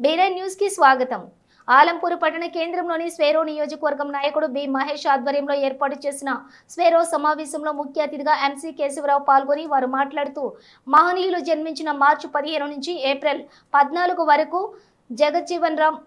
బీరై న్యూస్కి స్వాగతం. ఆలంపూర్ పట్టణ కేంద్రంలోని స్వేరో నియోజకవర్గం నాయకుడు బి. మహేష్ ఆధ్వర్యంలో ఏర్పాటు చేసిన స్వేరో సమావేశంలో ముఖ్య అతిథిగా ఎంసీ కేశవరావు పాల్గొని వారు మాట్లాడుతూ మహనీయులు జన్మించిన మార్చి పదిహేను నుంచి ఏప్రిల్ పద్నాలుగు వరకు జగజ్జీవన్ రామ్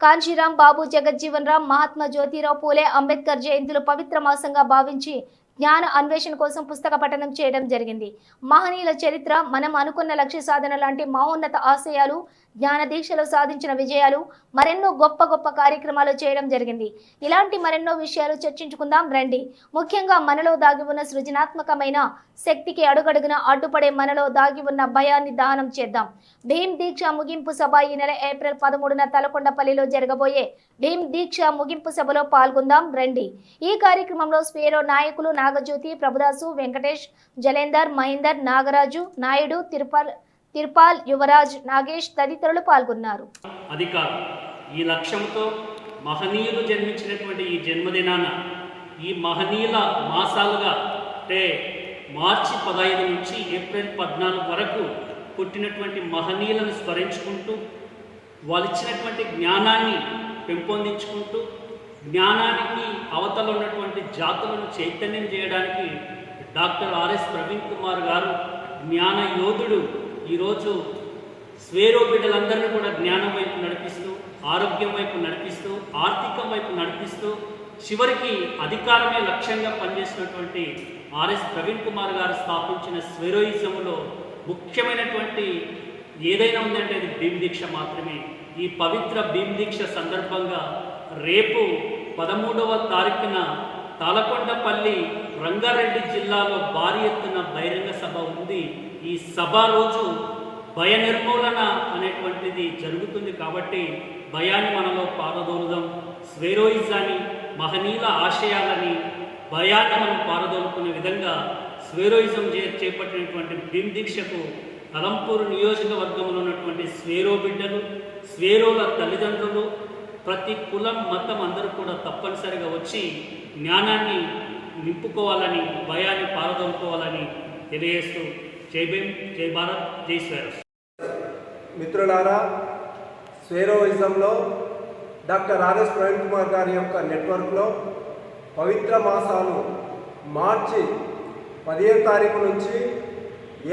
కాంచీరాం బాబు జగజ్జీవన్ రామ్ మహాత్మా జ్యోతిరావు పూలే అంబేద్కర్ జయంతులు పవిత్ర మాసంగా భావించి జ్ఞాన అన్వేషణ కోసం పుస్తక పఠనం చేయడం జరిగింది. మహనీయుల చరిత్ర మనం అనుకున్న లక్ష్య సాధన లాంటి మహోన్నత ఆశయాలు జ్ఞాన దీక్షలో సాధించిన విజయాలు మరెన్నో గొప్ప గొప్ప కార్యక్రమాలు చేయడం జరిగింది. ఇలాంటి మరెన్నో విషయాలు చర్చించుకుందాం రండి. ముఖ్యంగా మనలో దాగి ఉన్న సృజనాత్మకమైన శక్తికి అడుగడుగున అడ్డుపడే మనలో దాగి ఉన్న భయాన్ని దహనం చేద్దాం. భీమ్ దీక్ష ముగింపు సభ ఈ నెల ఏప్రిల్ పదమూడున తలకొండపల్లిలో జరగబోయే భీమ్ దీక్ష ముగింపు సభలో పాల్గొందాం రండి. ఈ కార్యక్రమంలో స్పేరో నాయకులు నాగజ్యోతి ప్రభుదాసు వెంకటేష్ జలేందర్ మహేందర్ నాగరాజు నాయుడు తిరుపల్ తిరుపాల్ యువరాజ్ నాగేష్ తదితరులు పాల్గొన్నారు. అధికారం. ఈ లక్ష్యంతో మహనీయులు జన్మించినటువంటి ఈ జన్మదినాన ఈ మహనీయుల మాసాలుగా అంటే మార్చి పదహైదు నుంచి ఏప్రిల్ పద్నాలుగు వరకు పుట్టినటువంటి మహనీయులను స్మరించుకుంటూ వాళ్ళు ఇచ్చినటువంటి జ్ఞానాన్ని పెంపొందించుకుంటూ జ్ఞానానికి అవతల ఉన్నటువంటి జాతులను చైతన్యం చేయడానికి డాక్టర్ ఆర్ఎస్ ప్రవీణ్ కుమార్ గారు జ్ఞాన యోధుడు. ఈరోజు స్వేరో బిడ్డలందరినీ కూడా జ్ఞానం వైపు నడిపిస్తూ ఆరోగ్యం వైపు నడిపిస్తూ ఆర్థికం వైపు నడిపిస్తూ చివరికి అధికారమే లక్ష్యంగా పనిచేసినటువంటి ఆర్ఎస్ ప్రవీణ్ కుమార్ గారు స్థాపించిన స్వెరోయిజంలో ముఖ్యమైనటువంటి ఏదైనా ఉందంటే అది భీమ్ దీక్ష మాత్రమే. ఈ పవిత్ర భీమ్ దీక్ష సందర్భంగా రేపు పదమూడవ తారీఖున తాలకొండపల్లి రంగారెడ్డి జిల్లాలో భారీ ఎత్తున బహిరంగ సభ ఉంది. ఈ సభ రోజు భయ నిర్మూలన అనేటువంటిది జరుగుతుంది కాబట్టి భయాన్ని మనలో పారదోలుదాం. స్వేరోయిజాన్ని మహనీయుల ఆశయాలని భయాన్ని మనం పారదోలుకునే విధంగా స్వేరోయిజం చే చేపట్టినటువంటి భీమ్ దీక్షకు అలంపూర్ నియోజకవర్గంలో ఉన్నటువంటి స్వేరో బిడ్డలు స్వేరోల తల్లిదండ్రులు ప్రతి కులం మతం అందరూ కూడా తప్పనిసరిగా వచ్చి జ్ఞానాన్ని నింపుకోవాలని భయాన్ని పారదోలుకోవాలని తెలియజేస్తూ జై భీమ్ జై భారత్ జై స్వేరస్ మిత్రులారా స్వేరోయిజంలో డాక్టర్ ఆర్ఎస్ ప్రవీణ్ కుమార్ గారి యొక్క నెట్వర్క్లో పవిత్ర మాసాలు మార్చి పదిహేను తారీఖు నుంచి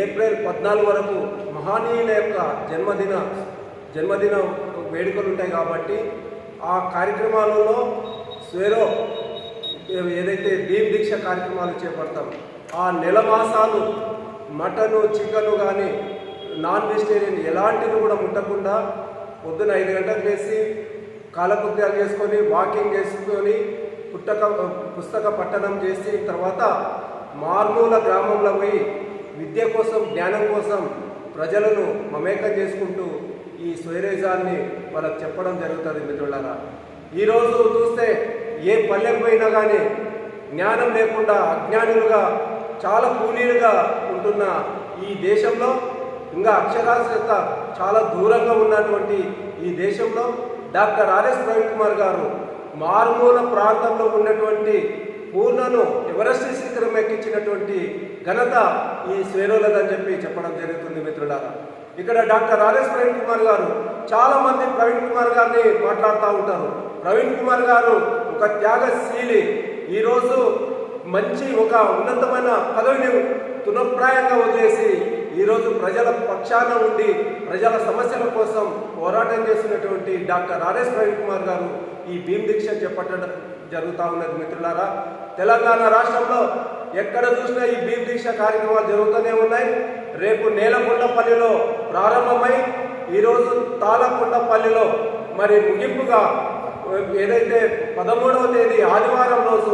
ఏప్రిల్ పద్నాలుగు వరకు మహనీయుల యొక్క జన్మదిన జన్మదిన వేడుకలు ఉంటాయి కాబట్టి ఆ కార్యక్రమాలలో స్వేరో ఏదైతే భీమ్ దీక్ష కార్యక్రమాలు చేపడతాం ఆ నెల మాసాలు మటను చికెను కానీ నాన్ వెజిటేరియన్ ఎలాంటివి కూడా ముట్టకుండా పొద్దున ఐదు గంటలకు వేసి కాలకృత్యాలు చేసుకొని వాకింగ్ చేసుకొని పుట్టక పుస్తక పట్టణం చేసి తర్వాత మార్మూల గ్రామంలో పోయి విద్య కోసం జ్ఞానం కోసం ప్రజలను మమేకం చేసుకుంటూ ఈ స్వైరేజాన్ని వాళ్ళకి చెప్పడం జరుగుతుంది మిత్రులారా. ఈరోజు చూస్తే ఏ పల్లెకు పోయినా కానీ జ్ఞానం లేకుండా అజ్ఞానులుగా చాలా కూలీలుగా ఉంటున్న ఈ దేశంలో ఇంకా అక్షరాస్యత చాలా దూరంగా ఉన్నటువంటి ఈ దేశంలో డాక్టర్ ఆర్ఎస్ ప్రవీణ్ కుమార్ గారు మారుమూల ప్రాంతంలో ఉన్నటువంటి పూర్ణను ఎవరెస్ట్ శిఖరం ఎక్కించినటువంటి ఘనత ఈ స్వేరోలదని చెప్పి చెప్పడం జరుగుతుంది మిత్రులారా. ఇక్కడ డాక్టర్ ఆర్ఎస్ ప్రవీణ్ కుమార్ గారు చాలా మంది ప్రవీణ్ కుమార్ గారిని మాట్లాడుతూ ఉంటారు. ప్రవీణ్ కుమార్ గారు ఒక త్యాగశీలి. ఈరోజు మంచి ఒక ఉన్నతమైన పదవిని తునప్రాయంగా వదిలేసి ఈరోజు ప్రజల పక్షాన ఉండి ప్రజల సమస్యల కోసం పోరాటం చేసినటువంటి డాక్టర్ ఆర్ఎస్ ప్రవీణ్ కుమార్ గారు ఈ భీమ్ దీక్ష చేపట్టడం జరుగుతూ ఉన్నది మిత్రులారా. తెలంగాణ రాష్ట్రంలో ఎక్కడ చూసినా ఈ భీమ్ దీక్ష కార్యక్రమాలు జరుగుతూనే ఉన్నాయి. రేపు నేలకొండపల్లిలో ప్రారంభమై ఈరోజు తాళకొండపల్లిలో మరి ముగింపుగా ఏదైతే పదమూడవ తేదీ ఆదివారం రోజు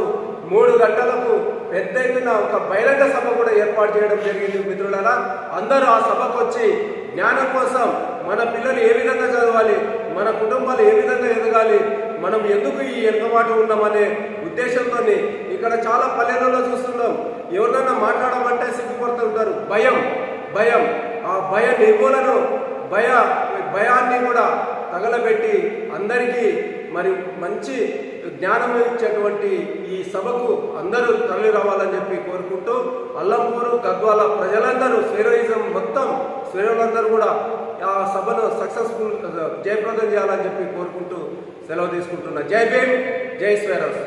మూడు గంటలకు పెద్ద ఎత్తున ఒక బహిరంగ సభ కూడా ఏర్పాటు చేయడం జరిగింది మిత్రులరా. అందరూ ఆ సభకు వచ్చి జ్ఞానం కోసం మన పిల్లలు ఏ విధంగా చదవాలి మన కుటుంబాలు ఏ విధంగా ఎదగాలి మనం ఎందుకు ఈ వెనుకబాటు ఉన్నామనే ఉద్దేశంతో ఇక్కడ చాలా పల్లెలలో చూస్తున్నాం. ఎవరినైనా మాట్లాడమంటే సిగ్గుపడుతుంటారు భయం భయం. ఆ భయ నిర్మూలను భయ భయాన్ని కూడా తగలబెట్టి అందరికీ మరి మంచి జ్ఞానం ఇచ్చేటువంటి ఈ సభకు అందరూ తరలి రావాలని చెప్పి కోరుకుంటూ అల్లంపూరు గద్వాల ప్రజలందరూ స్వీరోయిజం మొత్తం స్వేరోలందరూ కూడా ఆ సభను సక్సెస్ఫుల్ జయప్రదం చేయాలని చెప్పి కోరుకుంటూ సెలవు తీసుకుంటున్నా. జై భీమ్ జై స్వేరస్